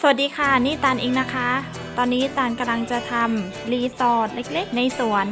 สวัสดีค่ะ นี่ตาลเองนะคะ ตอนนี้ตาลกำลังจะทำรีสอร์ทเล็กๆ ในสวน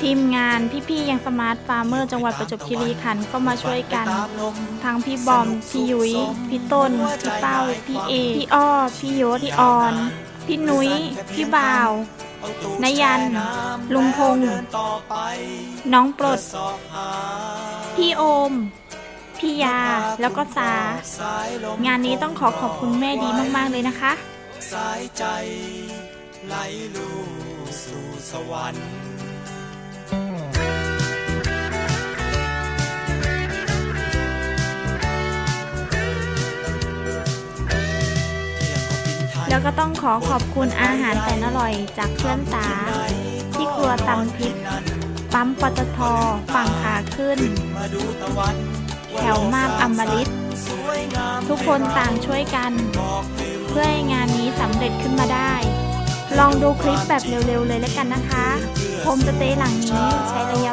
ทีมงานพี่ๆยังสมาร์ทฟาร์มเมอร์จังหวัดประจวบคีรีขันธ์ก็มาช่วยกัน ทั้งพี่บอม พี่ยุ้ย พี่ต้น พี่เป้า พี่เอ พี่อ้อ พี่ยศพี่ออน พี่นุ้ย พี่บ่าวนายยัน ลุงพงษ์น้องปลด พี่โอม พี่ยา แล้วก็สางานนี้ต้องขอขอบคุณแม่ดีมาก ๆ เลยนะคะ สายใจไหลลูสู่สวรรค์แล้วก็ต้องขอขอบคุณอาหารแสนอร่อยจากเพื่อนตา ที่ครัวตำทิพย์ปั๊มปตทฝั่งขาขึ้น แถวมาบอมฤตทุกคนต่างช่วยกัน เพื่อให้งานนี้สำเร็จขึ้นมาได้ ลองดูคลิปแบบเร็วๆเลยแล้วกันนะคะ โฮมสเตย์หลังนี้ใช้ระยะ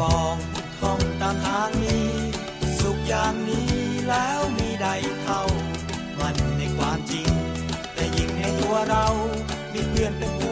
ปองท่องตามทางนี้ สุขอย่างนี้แล้วมีใดเท่า มันในความจริง แต่ยิ่งในตัวเรา มีเพื่อนเป็น